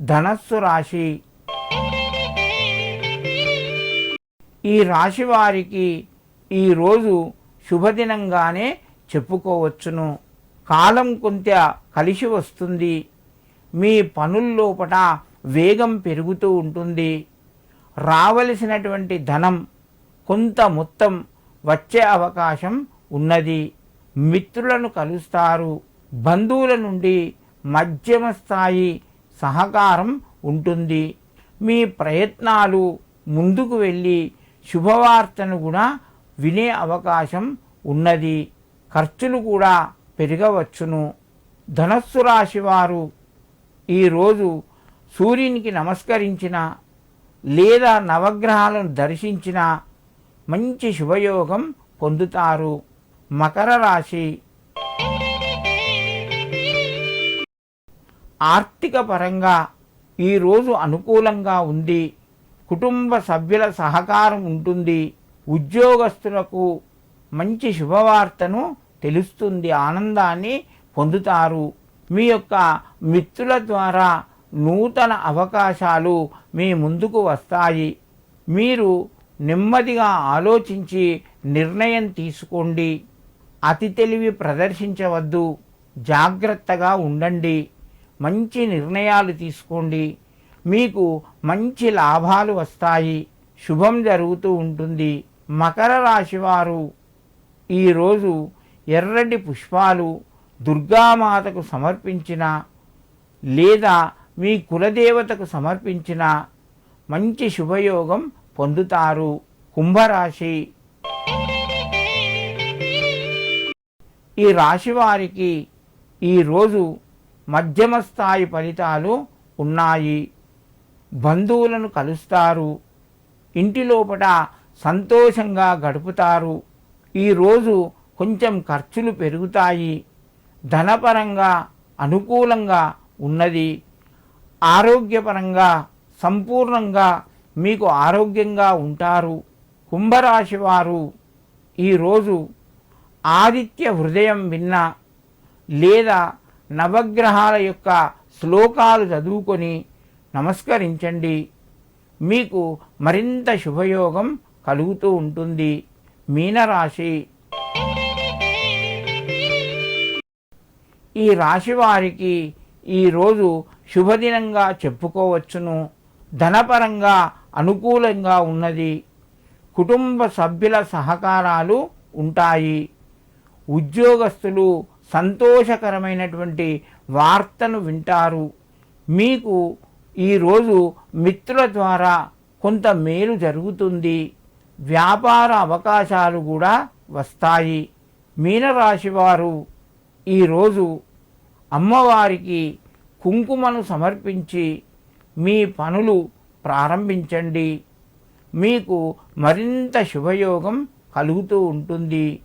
ధనస్సు రాశి. ఈ రాశి వారికి ఈరోజు శుభదినంగానే చెప్పుకోవచ్చును. కాలం కొంత కలిసి వస్తుంది. మీ పనుల్లోపట వేగం పెరుగుతూ ఉంటుంది. రావలసినటువంటి ధనం కొంత మొత్తం వచ్చే అవకాశం ఉన్నది. మిత్రులను కలుస్తారు. బంధువుల నుండి మధ్యమ స్థాయి సహకారం ఉంటుంది. మీ ప్రయత్నాలు ముందుకు వెళ్ళి శుభవార్తను కూడా వినే అవకాశం ఉన్నది. ఖర్చులు కూడా పెరగవచ్చును. ధనస్సు రాశి వారు ఈరోజు సూర్యునికి నమస్కరించిన లేదా నవగ్రహాలను దర్శించిన మంచి శుభయోగం పొందుతారు. మకర రాశి ఆర్థిక పరంగా ఈరోజు అనుకూలంగా ఉంది కుటుంబ సభ్యుల సహకారం ఉంటుంది ఉద్యోగస్తులకు మంచి శుభవార్తను తెలుస్తుంది ఆనందాన్ని పొందుతారు. మీ యొక్క మిత్రుల ద్వారా నూతన అవకాశాలు మీ ముందుకు వస్తాయి. మీరు నెమ్మదిగా ఆలోచించి నిర్ణయం తీసుకోండి. అతి తెలివి ప్రదర్శించవద్దు. జాగ్రత్తగా ఉండండి. మంచి నిర్ణయాలు తీసుకోండి. మీకు మంచి లాభాలు వస్తాయి. శుభం జరుగుతూ ఉంటుంది. మకర రాశివారు ఈరోజు ఎర్రటి పుష్పాలు దుర్గామాతకు సమర్పించిన లేదా మీ కులదేవతకు సమర్పించిన మంచి శుభయోగం పొందుతారు. కుంభరాశి. ఈ రాశి వారికి ఈరోజు మధ్యమ స్థాయి ఫలితాలు ఉన్నాయి. బంధువులను కలుస్తారు. ఇంటి లోపల సంతోషంగా గడుపుతారు. ఈరోజు కొంచెం ఖర్చులు పెరుగుతాయి. ధనపరంగా అనుకూలంగా ఉన్నది. ఆరోగ్యపరంగా సంపూర్ణంగా మీకు ఆరోగ్యంగా ఉంటారు. కుంభరాశి వారు ఈరోజు ఆదిత్య హృదయం విన్న లేదా నవగ్రహాల యొక్క శ్లోకాలు చదువుకొని నమస్కరించండి. మీకు మరింత శుభయోగం కలుగుతూ ఉంటుంది. మీనరాశి. ఈ రాశి వారికి ఈరోజు శుభదినంగా చెప్పుకోవచ్చును. ధనపరంగా అనుకూలంగా ఉన్నది. కుటుంబ సభ్యుల సహకారాలు ఉంటాయి. ఉద్యోగస్తులు సంతోషకరమైనటువంటి వార్తను వింటారు. మీకు ఈరోజు మిత్రుల ద్వారా కొంత మేలు జరుగుతుంది. వ్యాపార అవకాశాలు కూడా వస్తాయి. మీనరాశివారు ఈరోజు అమ్మవారికి కుంకుమను సమర్పించి మీ పనులు ప్రారంభించండి. మీకు మరింత శుభయోగం కలుగుతూ ఉంటుంది.